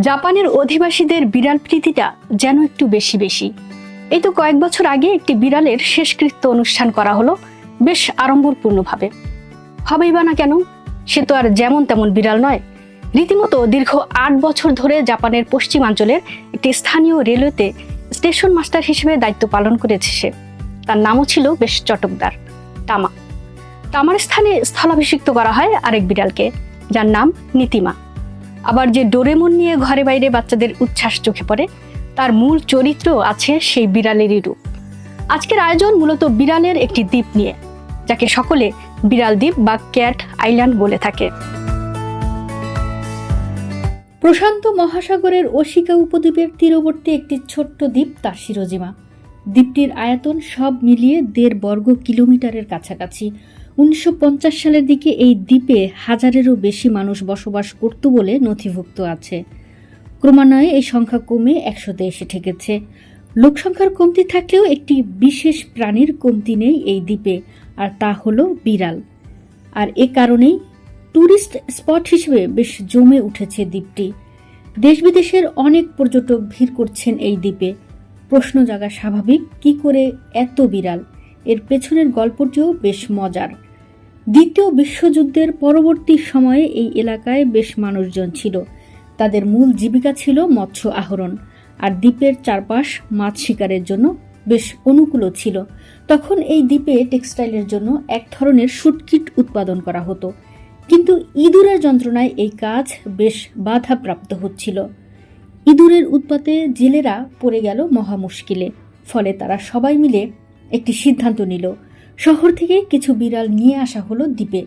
জাপানের অধিবাসীদের বিড়াল প্রীতিটা যেন একটু বেশি বেশি। এই তো কয়েক বছর আগে একটি বিড়ালের শেষকৃত্য অনুষ্ঠান করা হলো বেশ আড়ম্বরপূর্ণভাবে। হবেই বা না কেন, সে তো আর যেমন তেমন বিড়াল নয়। রীতিমতো দীর্ঘ আট বছর ধরে জাপানের পশ্চিমাঞ্চলের একটি স্থানীয় রেলওয়েতে স্টেশন মাস্টার হিসেবে দায়িত্ব পালন করেছে সে। তার নামও ছিল বেশ চটকদার, তামা। তামার স্থানে স্থলাভিষিক্ত করা হয় আরেক বিড়ালকে, যার নাম নীতিমা। আবার যে ডোরেমন নিয়ে ঘরে বাইরে বাচ্চাদের উচ্ছ্বাস চোখে পড়ে, তার মূল চরিত্র আছে সেই বিড়ালেরই রূপ। আজকের আয়োজন মূলত বিড়ালের একটি দ্বীপ নিয়ে, যাকে সকলে বিড়াল দ্বীপ বা ক্যাট আইল্যান্ড বলে থাকে। প্রশান্ত মহাসাগরের ওশিকা উপদ্বীপের তীরবর্তী একটি ছোট্ট দ্বীপ, তার শিরোজিমা। দ্বীপটির আয়তন সব মিলিয়ে দেড় বর্গ কিলোমিটারের কাছাকাছি। উনিশশো পঞ্চাশ সালের দিকে এই দ্বীপে হাজারেরও বেশি মানুষ বসবাস করত বলে নথিভুক্ত আছে। ক্রমান্বয়ে এই সংখ্যা কমে একশোতে এসে ঠেকেছে। লোকসংখ্যার কমতি থাকলেও একটি বিশেষ প্রাণীর কমতি নেই এই দ্বীপে, আর তা হলো বিড়াল। আর এ কারণেই ট্যুরিস্ট স্পট হিসেবে বেশ জমে উঠেছে দ্বীপটি। দেশ বিদেশের অনেক পর্যটক ভিড় করছেন এই দ্বীপে। প্রশ্ন জাগা স্বাভাবিক, কি করে এত বিড়াল? এর পেছনের গল্পটিও বেশ মজার। দ্বিতীয় বিশ্বযুদ্ধের পরবর্তী সময়ে এই এলাকায় বেশ মানুষজন ছিল। তাদের মূল জীবিকা ছিল মৎস্য আহরণ, আর দ্বীপের চারপাশ মাছ শিকারের জন্য বেশ অনুকূলও ছিল। তখন এই দ্বীপে টেক্সটাইলের জন্য এক ধরনের শুটকিট উৎপাদন করা হতো। কিন্তু ইঁদুরের যন্ত্রণায় এই কাজ বেশ বাধাপ্রাপ্ত হচ্ছিল। ইঁদুরের উৎপাতে জেলেরা পড়ে গেল মহা মুশকিলে, ফলে তারা সবাই মিলে একটি সিদ্ধান্ত নিল। শহর থেকে কিছু বিড়াল নিয়ে আসা হলো দ্বীপে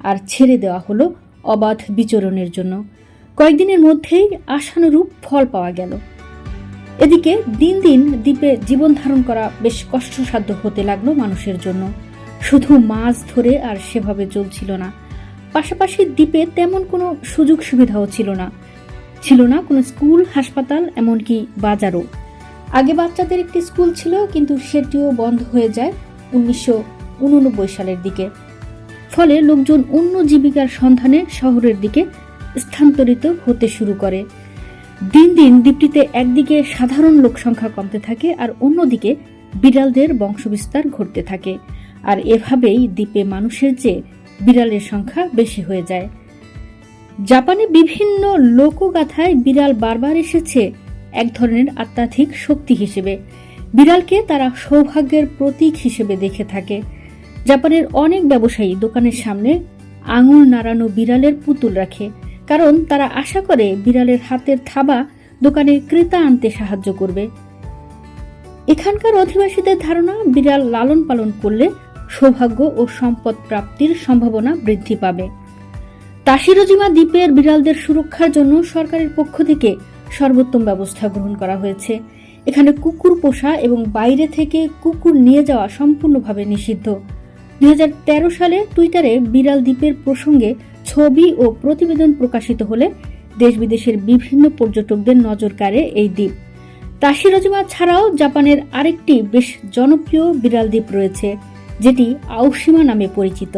আর ছেড়ে দেওয়া হলো অবাধ বিচরণের জন্য। কয়েকদিনের মধ্যেই আশানুরূপ ফল পাওয়া গেল। এদিকে দিন দিন দ্বীপে জীবন ধারণ করা বেশ কষ্টসাধ্য হতে লাগল মানুষের জন্য। শুধু মাছ ধরে আর সেভাবে চলছিল না। পাশাপাশি দ্বীপে তেমন কোনো সুযোগ সুবিধাও ছিল না। ছিল না কোনো স্কুল, হাসপাতাল, এমনকি বাজারও। আগে বাচ্চাদের একটি স্কুল ছিল, কিন্তু সেটিও বন্ধ হয়ে যায় উনিশশো উননব্বই সালের দিকে। ফলে লোকজন অন্য জীবিকার সন্ধানে শহরের দিকে স্থানান্তরিত হতে শুরু করে। দিন দিন দ্বীপটিতে একদিকে সাধারণ লোক সংখ্যা কমতে থাকে আর অন্যদিকে বিড়ালদের বংশবিস্তার ঘটতে থাকে। আর এভাবেই দ্বীপে মানুষের চেয়ে বিড়ালের সংখ্যা বেশি হয়ে যায়। জাপানে বিভিন্ন লোকগাথায় বিড়াল বারবার এসেছে। এক ধরনের আত্মাধিক শক্তি হিসেবে। বিড়ালকে তারা সৌভাগ্যের প্রতীক হিসেবে দেখে থাকে। জাপানের অনেক ব্যবসায়ী দোকানের সামনে আঙুল নাড়ানো বিড়ালের পুতুল রাখে, কারণ তারা আশা করে বিড়ালের হাতের থাবা দোকানে ক্রেতা আনতে সাহায্য করবে। এখানকার অধিবাসীদের ধারণা, বিড়াল লালন পালন করলে সৌভাগ্য ও সম্পদ প্রাপ্তির সম্ভাবনা বৃদ্ধি পাবে। তাসিরোজিমা দ্বীপের বিড়ালদের সুরক্ষার জন্য সরকারের পক্ষ থেকে সর্বোত্তম ব্যবস্থা গ্রহণ করা হয়েছে। এখানে কুকুর পোষা এবং বাইরে থেকে কুকুর নিয়ে যাওয়া সম্পূর্ণভাবে নিষিদ্ধ। দুই হাজার তেরো সালে টুইটারে বিড়াল দ্বীপের প্রসঙ্গে ছবি ও প্রতিবেদন প্রকাশিত হলে দেশ বিদেশের বিভিন্ন পর্যটকদের নজর কাড়ে এই দ্বীপ। তাসিরোজিমা ছাড়াও জাপানের আরেকটি বেশ জনপ্রিয় বিড়াল দ্বীপ রয়েছে, যেটি আউসীমা নামে পরিচিত।